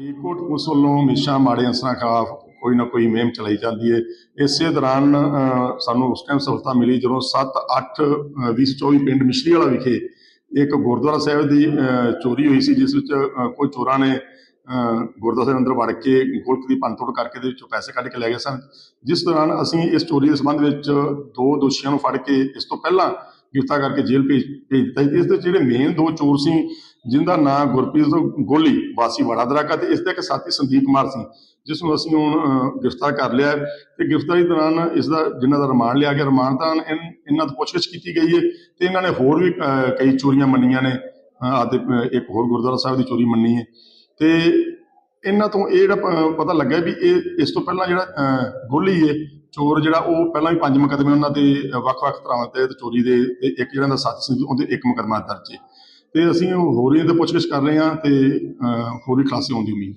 Faridkot police ਵੱਲੋਂ ਹਮੇਸ਼ਾ ਮਾੜੇ ਅਨਸਰਾਂ ਖਿਲਾਫ ਕੋਈ ਨਾ ਕੋਈ ਮੁਹਿੰਮ ਚਲਾਈ ਜਾਂਦੀ ਹੈ ਇਸੇ ਦੌਰਾਨ ਸਾਨੂੰ ਉਸ ਟਾਈਮ ਸਫਲਤਾ ਮਿਲੀ ਜਦੋਂ 7 8 2024 ਪਿੰਡ ਮਿਸ਼ਰੀ ਵਾਲਾ ਵਿਖੇ ਇੱਕ ਗੁਰਦੁਆਰਾ ਸਾਹਿਬ ਦੀ ਚੋਰੀ ਹੋਈ ਸੀ ਜਿਸ ਵਿੱਚ ਅ, ਕੋਈ ਚੋਰਾਂ ਨੇ ਗੁਰਦੁਆਰਾ ਸਾਹਿਬ ਅੰਦਰ ਵੜ ਕੇ ਗੋਲਕ ਦੀ ਭੰਨਤੋੜ ਕਰਕੇ ਦੇ ਵਿੱਚੋਂ ਪੈਸੇ ਕੱਢ ਕੇ ਲੈ ਗਏ ਸਨ ਜਿਸ ਦੌਰਾਨ ਅਸੀਂ ਇਸ ਚੋਰੀ ਦੇ ਸੰਬੰਧ ਵਿੱਚ ਦੋ ਦੋਸ਼ੀਆਂ ਨੂੰ ਫੜ ਕੇ ਇਸ ਤੋਂ ਪਹਿਲਾਂ ਗ੍ਰਿਫਤਾਰ ਕਰਕੇ ਜੇਲ੍ਹ ਭੇਜ ਭੇਜ ਦਿੱਤਾ ਸੀ। ਇਸ ਦੇ ਜਿਹੜੇ ਮੇਨ ਦੋ ਚੋਰ ਸੀ ਜਿੰਦਾ ਨਾਂ ਗੁਰਪ੍ਰੀਤ ਗੋਲੀ ਵਾਸੀ ਵਾੜਾ ਦਰਾਕਾ ਤੇ ਇਸ ਦਾ ਇੱਕ ਸਾਥੀ ਸੰਦੀਪ ਕੁਮਾਰ ਸੀ ਜਿਸ ਨੂੰ ਅਸੀਂ ਹੁਣ ਗ੍ਰਿਫਤਾਰ ਕਰ ਲਿਆ ਤੇ ਗ੍ਰਿਫਤਾਰੀ ਦੌਰਾਨ ਇਸ ਦਾ ਜਿਨ੍ਹਾਂ ਦਾ ਰਿਮਾਂਡ ਲਿਆ ਗਿਆ ਰਿਮਾਂਡ ਤਾਂ ਇਹਨਾਂ ਤੋਂ ਪੁੱਛਗਿੱਛ ਕੀਤੀ ਗਈ ਹੈ। ਤੇ ਇਹਨਾਂ ਨੇ ਹੋਰ ਵੀ ਕਈ ਚੋਰੀਆਂ ਮੰਨੀਆਂ ਨੇ ਅ, ਇੱਕ ਹੋਰ ਗੁਰਦੁਆਰਾ ਸਾਹਿਬ ਦੀ ਚੋਰੀ ਮੰਨੀ ਹੈ। ਤੇ ਇਹਨਾਂ ਤੋਂ ਇਹ ਜਿਹੜਾ ਪਤਾ ਲੱਗਾ ਵੀ ਇਹ ਇਸ ਤੋਂ ਪਹਿਲਾਂ ਜਿਹੜਾ ਅ, ਗੋਲੀ ਹੈ ਚੋਰ ਜਿਹੜਾ ਉਹ ਪਹਿਲਾਂ ਵੀ ਪੰਜ ਮੁਕੱਦਮੇ ਉਹਨਾਂ ਤੇ ਵੱਖ-ਵੱਖ ਤਰ੍ਹਾਂ ਤੇ ਚੋਰੀ ਦੇ ਇੱਕ ਜਿਹੜਾ ਦਾ ਸਾਥੀ ਸੀ ਉਹਦੇ ਇੱਕ ਮੁਕੱਦਮਾ ਦਰਜ ਹੈ। ਤੇ ਅਸੀਂ ਹੋਰ ਵੀ ਇਹਦੇ ਪੁੱਛਗਿੱਛ ਕਰ ਰਹੇ ਹਾਂ ਤੇ ਅ, ਹੋਰ ਵੀ ਖੁਲਾਸੇ ਹੋਣ ਦੀ ਉਮੀਦ।